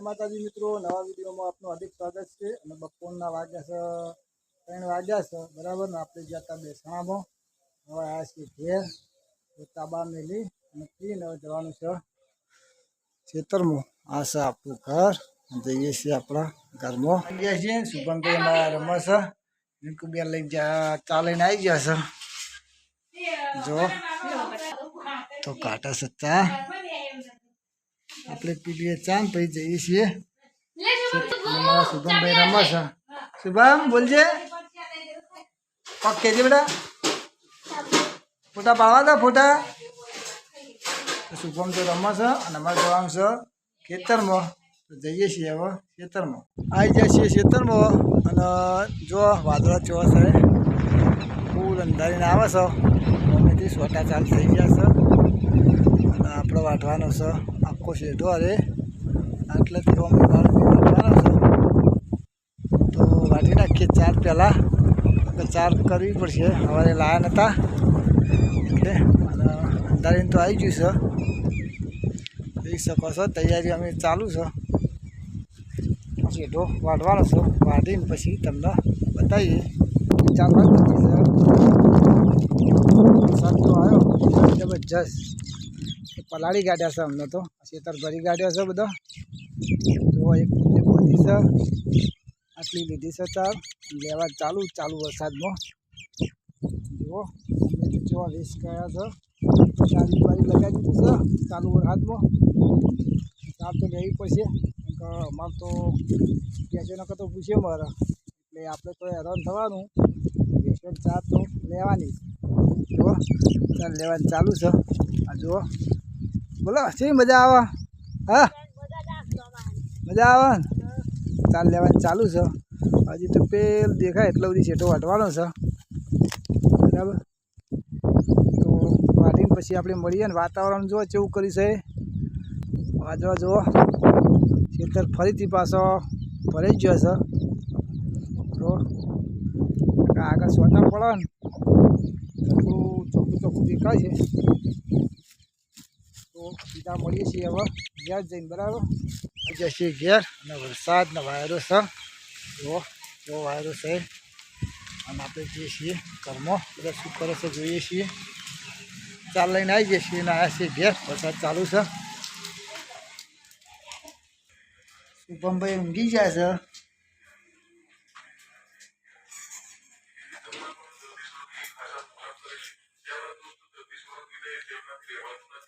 જય માતાજી મિત્રો, નવા વિડીયોમાં આપનું હાર્દિક સ્વાગત છે અને બપોરના વાગ્યા છે, ત્રણ વાગ્યા છે, બરાબર ને? આપણે ગયા હતા બેસણામાં. હવે આવ્યા છીએ ઘેર તાબા મેલી અને પીને હવે જવાનું છે ખેતરમાં. આ છે આપણું ઘર. જઈએ છીએ આપણા ઘરમાં. ગયા છીએ. શુભમભાઈ અમારા રમે છે. રિંકુબેન લઈ જા ચાલીને આવી ગયા છે. જો, તો કાંટા ચા આપણે પીડીએ ચાંદ પછી જઈએ છીએ. શુભમભાઈ રમે છે શુભમ બોલજે. પગ કેજે બેટા. ફોટા પાડવા હતા ફોટા. શુભમ તો રમે છે અને અમારે જવાનું છે ખેતરમાં. જઈએ છીએ હવે ખેતરમાં. આવી જાય છીએ ખેતરમાં અને જો વાદળા જોવા છે. ફૂલ અંધારીને આવે છે. મમ્મીથી સોટા ચાલુ થઈ ગયા છે. અને આપણે વાઢવાનો છે. આખો શેઢો અરે આટલેથી અમે બાળકી તો વાટી નાખીએ ચાર પહેલાં. આપણે ચાર કરવી પડશે. અમારે લાયા નહોતા એટલે અંધારીને તો આવી ગયું છે. જોઈ શકો છો, તૈયારી અમે ચાલુ છે. શેઢો વાઢવાનો છો. વાઢીને પછી તમને બતાવીએ. ચાલવા વરસાદ તો આવ્યો. પલાળી ગાડ્યા છે અમને તો. ખેતર ભરી ગાડ્યા છે બધા. જો એક ફૂટની બોધી છે. આટલી લીધી છે ચાર લેવા ચાલુ ચાલુ વરસાદમાં. જુઓ જો વેસ ગયા છે. ચાલી બારી લગાવી દીધું છે ચાલુ વરસાદમાં. ચાર તો લેવી પડશે. અમારે તો બેસો કરતો પૂછે મારે. એટલે આપણે તો હેરાન થવાનું. બેસો ચાર તો લેવાની. જુઓ, ચાલ લેવાની ચાલુ છે. આ જુઓ. બોલો શી મજા આવે? હા? મજા આવે ચાલ લેવાની, ચાલુ છે. હજી તો પેલ દેખાય એટલો બધી છેટો વાટવાનો છે. બરાબર? તો વાટીને પછી આપણે મળીએ ને વાતાવરણ જુઓ કેવું કરી છે. વાજવા જુઓ. ખેતર ફરીથી પાછો ભરાઈ ગયો છે. તો આગળ સોટા પડે ને ચોખ્ખું ચોખ્ખું દેખાય છે. તો મળીએ છીએ હવે. ઘેર જઈને, બરાબર? જશે ઘેર અને વરસાદનો વાયરો છે. જો જો વાયરો છે. અને આપણે જઈએ છીએ ઘરમાં, બધા શું કરે છે જોઈએ છીએ. ચાલ લઈને આવી જઈએ છીએ અને આવ્યા છીએ ઘેર. વરસાદ ચાલુ છે. શુભમભાઈ ઊંઘી જાય છે.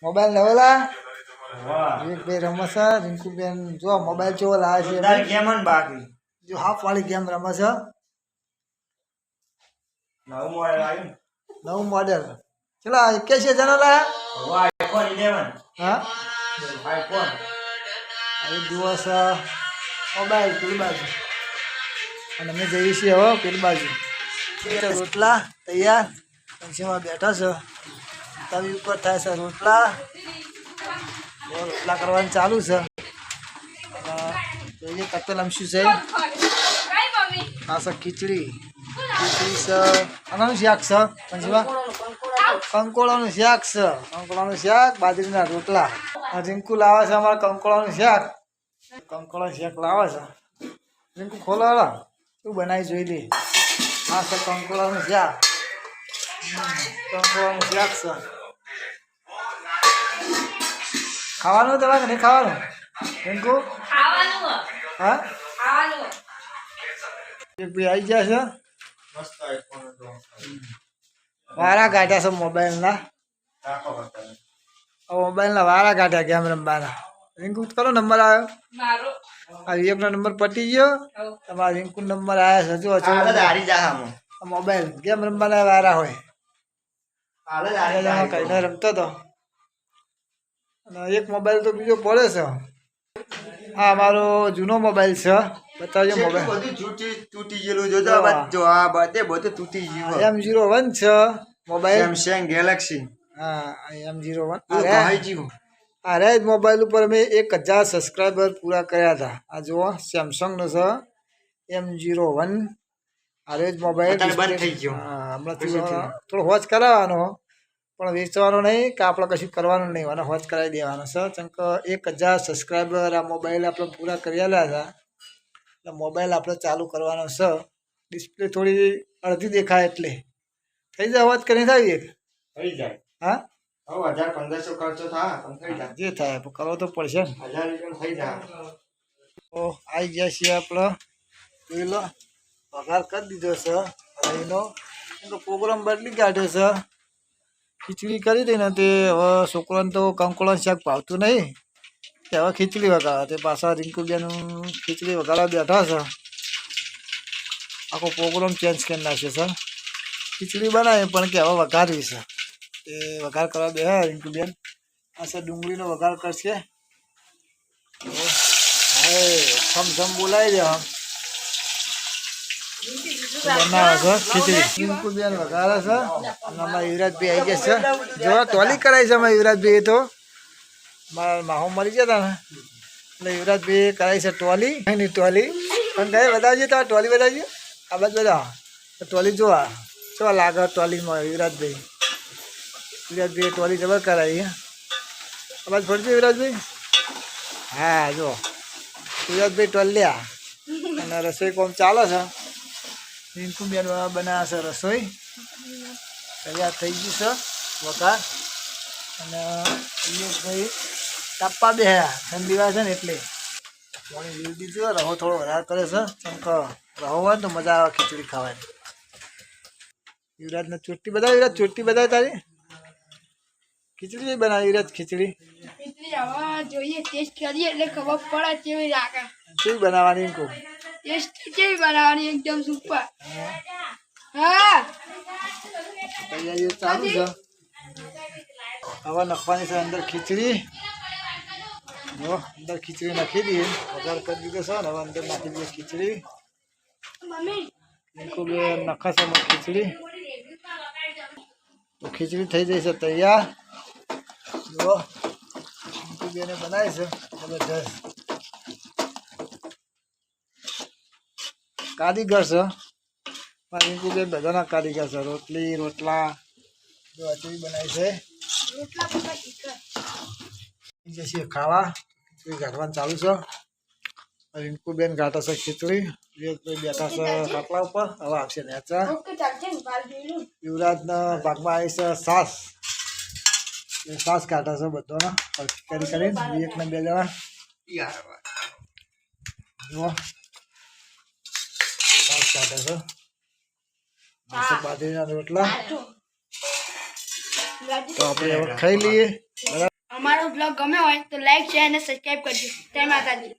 મોબાઈલ નવેલા વિવેકભાઈ રમે છે રિંકુબેન જો મોબાઈલ ચેવો લાવે છે ગેમ કેમ બાકી. જો હાફ વાળી ગેમ રમે છે નવું મોડેલ આવ્યું નવું મોડેલ ચલા એકેસી જણા લાયા. આઈફોન ઇલેવન હા? આઈફોન હવે દિવસ મોબાઈલ પેલી બાજુ. અને અમે જઈએ છીએ હવે પેલી બાજુ. રોટલા તૈયાર. પંચીમાં બેઠા છો. તવી ઉપર થાય છે રોટલા. રોટલા કરવાનું ચાલુ છે. જોઈએ કતલ આમશું છે. આ છે ખીચડી. ખીચડી છે. આનાનું શાક છે પંચવા કંકોળાનું શાક છે. કંકોળાનું શાક, બાજરીના રોટલા. રિંકુ લાવે છે અમારે કંકોળાનું શાક. કંકોળાનું શાક લાવે છે. રિંકુ ખોલો હાલો શું બનાવી જોઈ લે. આ છે કંકોળાનું શાક. કંકોળાનું શાક છે. ખાવાનું તમારે નહીં ખાવાનું? રિંકુ ખાવાનું. હા? ભાઈ આવી ગયા છે? મસ્ત આઈફોન હતો. વારા કાઢ્યા છે મોબાઈલના? મોબાઈલના વારા કાઢ્યા ગેમ રમવાના રિંકુ કયો નંબર આવ્યો? મારો. આ વિવેકનો નંબર પટી ગયો? તમારા રિંકુ નંબર આવ્યા છે જો મોબાઈલ ગેમ રમવાના વારા હોય? કહીને રમતો હતો અને એક મોબાઈલ તો બીજો પડે છે. આ મારો જૂનો મોબાઈલ છે. બતાવજો મોબાઈલ બધું તૂટી તૂટી ગયેલું જોજો જો આ આ. બધ- આ બધે તૂટી ગયું એમ જીરો વન છે મોબાઈલ સેમસંગ ગેલેક્સી હા એમ જીરો વન ભાઈ ગયું અરે જ મોબાઈલ ઉપર મેં એક હજાર સબસ્ક્રાઈબર પૂરા કર્યા હતા. આ જુઓ સેમસંગનો છે. એમ જીરો વન અરે જ મોબાઈલ બંધ થઈ ગયો. હા હમણાં થોડો વોચ કરાવવાનો. પણ વેચવાનો નહીં કે આપણે કશું કરવાનું નહીં? અને હોજ કરાવી દેવાનો. છે કેમ કે એક હજાર સબસ્ક્રાઈબર આ મોબાઈલ આપણે પૂરા કરી આલ્યા હતા. એટલે મોબાઈલ આપણે ચાલુ કરવાનો છે. ડિસ્પ્લે થોડી અડધી દેખાય એટલે. થઈ જાય હોજ કરીને થાય એક? થઈ જાય. હા? હજાર પંદરસો ખર્ચો થાય પણ થઈ જાય. જે થાય કરવો તો પડશે હજાર રૂપિયા થઈ જાય. તો આવી ગયા છીએ આપણે. જોઈ લો. પગાર કરી દીધો છે. એનો પ્રોગ્રામ બદલી કાઢ્યો છે. ખીચડી કરી હતી ને તે હવે છોકરાને તો કંકોળા શાક ભાવતું નહીં. તે હવે ખીચડી વગાડવા તે પાછા રિંકુબેન ખીચડી વગાડવા બેઠા છે. આખો પ્રોગ્રામ ચેન્જ કરી નાખ્યો છે. ખીચડી બનાવી, પણ કે હવે વઘારવી છે. તે વઘાર કરવા બે રિંકુબેન. આ સર ડુંગળીનો વઘાર કરશે. હવે થમ બોલાવી દે બનાવે છે? ખીચડી. વઘારે છે. અને અમારા યુવરાજભાઈ આવી ગયા છે. જોવા ટોલી કરાવી છે અમારા યુવરાજભાઈ તો. મારા માહો મરી જતા ને. એટલે યુવરાજભાઈ કરાવી છે ટોલી એની ટોલી. પણ તમે બતાવજો તો આ ટોલી બતાવજો આ બાજુ બધા. ટોલી જોવા. શું લાગે ટોલીમાં યુવરાજભાઈ? યુવરાજભાઈ ટોલી જબર કરાવી. આ બાજુ ફરજો યુવરાજભાઈ. હા જો યુવરાજભાઈ ટોલ્યા અને રસોઈ કોમ ચાલે છે. રિંકુ બેન બનાવે છે રસોઈ. તૈયાર થઈ ગઈ છે વઘાર. અને ભાઈ તાપવા બે ઠંડી વાર છે ને એટલે. પાણી લીધું દીધું રહો થોડો વધારે કરે છે. કેમ કે રહો હોય તો મજા આવે ખીચડી ખાવાની. યુવરાજને ચોટ્ટી બતાવી યુવરાજ ચોટ્ટી બતાવી તારી. ખીચડી બનાવી યુવરાજ ખીચડી. ખીચડી હવે જોઈએ ટેસ્ટ કરીએ એટલે ખબર પડે કેવી લાગે. શું બનાવવાની કહું ટેસ્ટ કેવી બનાવવાની? એકદમ સુપર હા. તૈયારીઓ ચાલુ છે. હવે નખવાની છે અંદર ખીચડી. જો, અંદર ખીચડી નાખી દઈએ. વઘાર કરી દીધો છે ને, હવે અંદર નાખી દઈએ ખીચડી. ખૂબ નખાશે ખીચડી. તો ખીચડી થઈ જાય છે તૈયાર જુઓ બેને બનાવી છે. કારીગર છે મારી રિંકુબેન બધાના કારીગર છે રોટલી રોટલા જો અચવી બનાવી છે રોટલા પપ્પા શીખર જશે ખાવા ખીચડી કાઢવાનું ચાલુ છે રિંકુબેન ઘાટે છે ખીચડી વિવેકભાઈ બેઠા છે ખાટલા ઉપર હવે આવશે નેચા ઓકે ચાલશે ને બાર જોઈ લઉં યુવરાજના ભાગમાં આવી છે સાસ એ સાસ કાઢે છે બધાના કરી કરીને વિવેકના બે જણા યાર જુઓ સાસ કાઢે છે બાજરીના રોટલા. તો આપણે હવે ખાઈ લઈએ. અમારો બ્લોગ ગમ્યો હોય તો લાઈક શેર અને સબસ્ક્રાઈબ કરજો. જય માતાજી.